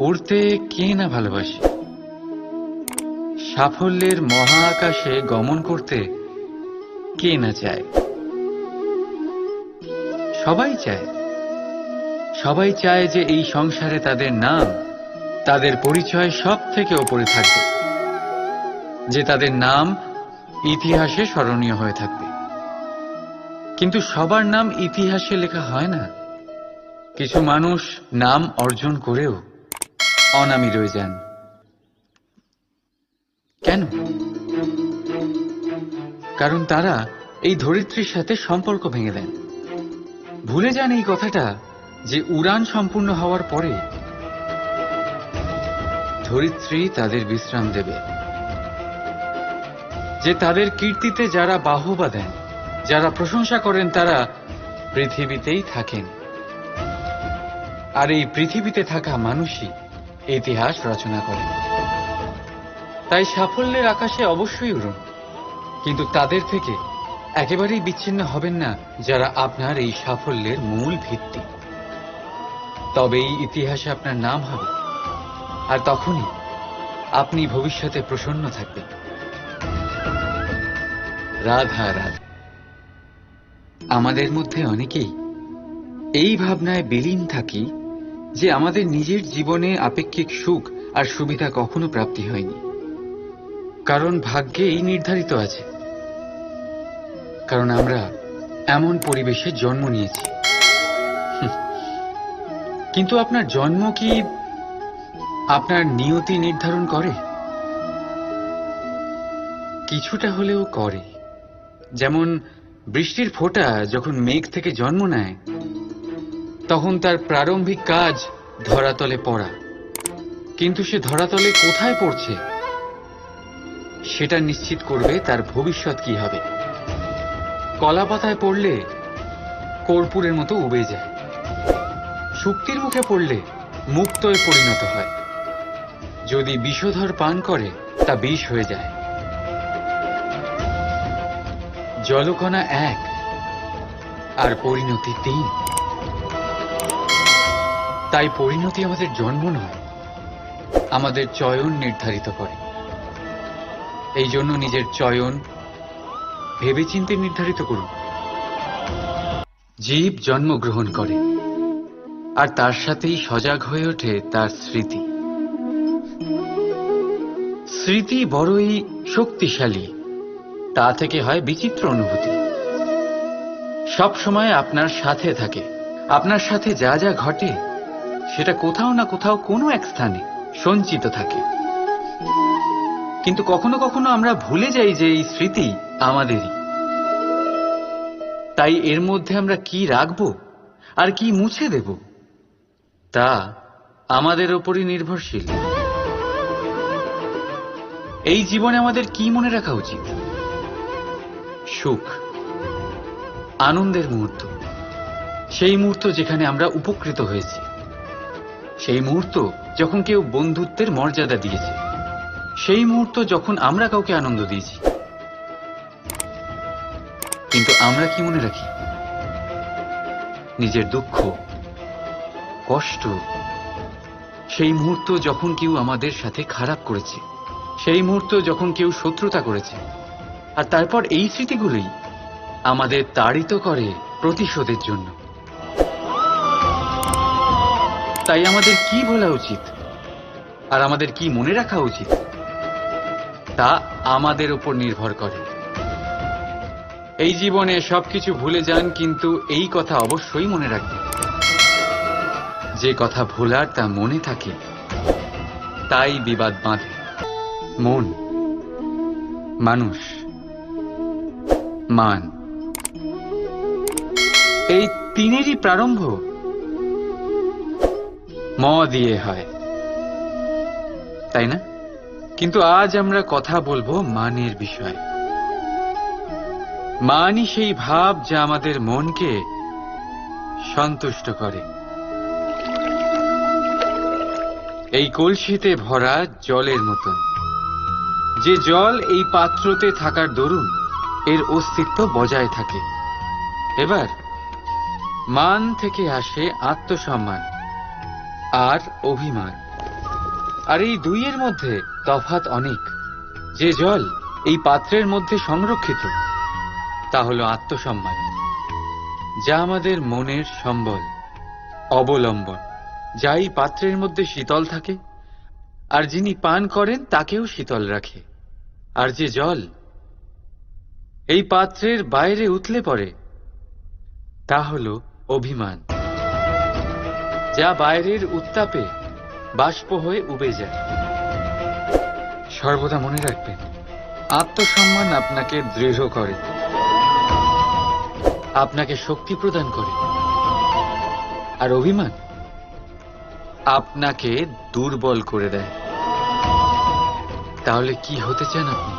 উড়তে কে না ভালোবাসে? সাফল্যের মহা আকাশে গমন করতে কে না চায়? সবাই চায়। সবাই চায় যে এই সংসারে তাদের নাম, তাদের পরিচয় সব থেকে ওপরে থাকবে, যে তাদের নাম ইতিহাসে স্মরণীয় হয়ে থাকবে। কিন্তু সবার নাম ইতিহাসে লেখা হয় না। কিছু মানুষ নাম অর্জন করেও অনামী রয়ে যান। কেন? কারণ তারা এই ধরিত্রীর সাথে সম্পর্ক ভেঙে দেন। ভুলে যান এই কথাটা যে উড়ান সম্পূর্ণ হওয়ার পরে ধরিত্রী তাদের বিশ্রাম দেবে। যে তাদের কীর্তিতে যারা বাহবা দেন, যারা প্রশংসা করেন, তারা পৃথিবীতেই থাকেন। আর এই পৃথিবীতে থাকা মানুষই ইতিহাস রচনা করেন তাই সাফল্যের আকাশে অবশ্যই উড়ুন। কিন্তু তাদের থেকে একেবারেই বিচ্ছিন্ন হবেন না যারা আপনার এই সাফল্যের মূল ভিত্তি। তবেই ইতিহাসে আপনার নাম হবে। আর তখনই আপনি ভবিষ্যতে প্রসন্ন থাকবেন। রাধা রাধা। আমাদের মধ্যে অনেকেই এই ভাবনায় বিলীন থাকি যে আমাদের নিজের জীবনে আপেক্ষিক সুখ আর সুবিধা কখনো প্রাপ্তি হয়নি। কারণ ভাগ্যেই নির্ধারিত আছে। কারণ আমরা এমন পরিবেশে জন্ম নিয়েছি। কিন্তু আপনার জন্ম কি আপনার নিয়তি নির্ধারণ করে? কিছুটা হলেও করে। যেমন বৃষ্টির ফোঁটা যখন মেঘ থেকে জন্ম নেয় তখন তার প্রারম্ভিক কাজ ধরাতলে পড়া। কিন্তু সে ধরাতলে কোথায় পড়ছে? সেটা নিশ্চিত করবে তার ভবিষ্যৎ কি হবে। কলা পাতায় পড়লে কর্পূরের মতো উবে যায়। শুক্তির মুখে পড়লে মুক্তয় পরিণত হয়। যদি বিষধর পান করে, তা বিষ হয়ে যায়। জলকণা এক, আর পরিণতি তিন। তাই পরিণতি আমাদের জন্ম নয়, আমাদের চয়ন নির্ধারিত করে। এই জন্য নিজের চয়ন ভেবেচিন্তে নির্ধারিত করুন। জীব জন্মগ্রহণ করে, আর তার সাথেই সজাগ হয়ে ওঠে তার স্মৃতি। স্মৃতি বড়ই শক্তিশালী, তা থেকে হয় বিচিত্র অনুভূতি। সব সময় আপনার সাথে থাকে, আপনার সাথে যা যা ঘটে সেটা কোথাও না কোথাও কোনো এক স্থানে সঞ্চিত থাকে। কিন্তু কখনো কখনো আমরা ভুলে যাই যে এই স্মৃতি আমাদেরই। তাই এর মধ্যে আমরা কি রাখব? আর কি মুছে দেব? তা আমাদের ওপরই নির্ভরশীল। এই জীবনে আমাদের কি মনে রাখা উচিত? সুখ। আনন্দের মুহূর্ত। সেই মুহূর্ত যেখানে আমরা উপকৃত হয়েছি। সেই মুহূর্ত যখন কেউ বন্ধুত্বের মর্যাদা দিয়েছে। সেই মুহূর্ত যখন আমরা কাউকে আনন্দ দিয়েছি। কিন্তু আমরা কি মনে রাখি? নিজের দুঃখ, কষ্ট, সেই মুহূর্ত যখন কেউ আমাদের সাথে খারাপ করেছে, সেই মুহূর্ত যখন কেউ শত্রুতা করেছে, আর তারপর এই স্মৃতিগুলোই আমাদের তাড়িত করে প্রতিশোধের জন্য। তাই আমাদের কি বলা উচিত? আর আমাদের কি মনে রাখা উচিত? তা আমাদের উপর নির্ভর করে। এই জীবনে সবকিছু ভুলে যান, কিন্তু এই কথা অবশ্যই মনে রাখবেন। যে কথা ভোলার তা মনে থাকে, তাই বিবাদ বাঁধে। মন, মানুষ, মান। এই তিনেরই প্রারম্ভ ম দিয়ে হয়। তাই না? কিন্তু আজ আমরা কথা বলব মানের বিষয়ে। মানই সেই ভাব যা আমাদের মনকে সন্তুষ্ট করে। এই কলসিতে ভরা জলের মতন। যে জল এই পাত্রতে থাকার দরুন, এর অস্তিত্ব বজায় থাকে। এবার মান থেকে আসে আত্মসম্মান। আর অভিমান। আর এই দুইয়ের মধ্যে তফাত অনেক। যে জল এই পাত্রের মধ্যে সংরক্ষিত, তা হলো আত্মসম্মান, যা আমাদের মনের সম্বল, অবলম্বন, যা এই পাত্রের মধ্যে শীতল থাকে, আর যিনি পান করেন তাকেও শীতল রাখে। আর যে জল এই পাত্রের বাইরে উতলে পড়ে, তা হল অভিমান। যা বাইরের উত্তাপে বাষ্প হয়ে উবে যায়। সর্বদা মনে রাখবেন, আত্মসম্মান আপনাকে দৃঢ় করে, আপনাকে শক্তি প্রদান করে, আর অভিমান আপনাকে দুর্বল করে দেয়। তাহলে কি হতে চান আপনি?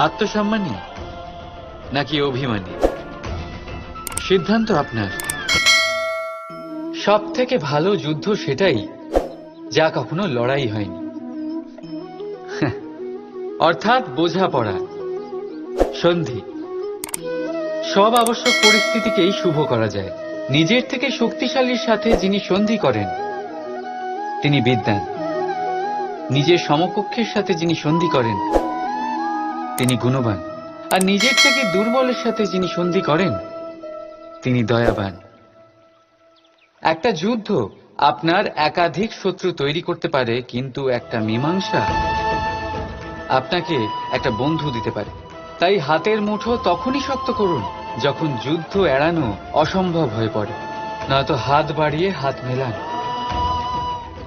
আত্মসম্মানী নাকি অভিমানী? সিদ্ধান্ত আপনার। সব থেকে ভালো যুদ্ধ সেটাই যা কখনো লড়াই হয়নি। অর্থাৎ বোঝাপড়া। সন্ধি। সব আবশ্যক পরিস্থিতিকেই শুভ করা যায়। নিজের থেকে শক্তিশালীর সাথে যিনি সন্ধি করেন, তিনি বিদ্যান। নিজের সমকক্ষের সাথে যিনি সন্ধি করেন, তিনি গুণবান। আর নিজের থেকে দুর্বলের সাথে যিনি সন্ধি করেন, তিনি দয়াবান। একটা যুদ্ধ আপনার একাধিক শত্রু তৈরি করতে পারে, কিন্তু একটা মীমাংসা আপনাকে একটা বন্ধু দিতে পারে। তাই হাতের মুঠো তখনই শক্ত করুন যখন যুদ্ধ এড়ানো অসম্ভব হয়ে পড়ে। নয়তো হাত বাড়িয়ে হাত মেলান।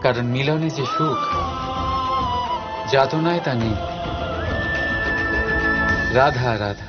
কারণ মিলনে যে সুখ, যাতনায় তা নেই। রাধা রাধা।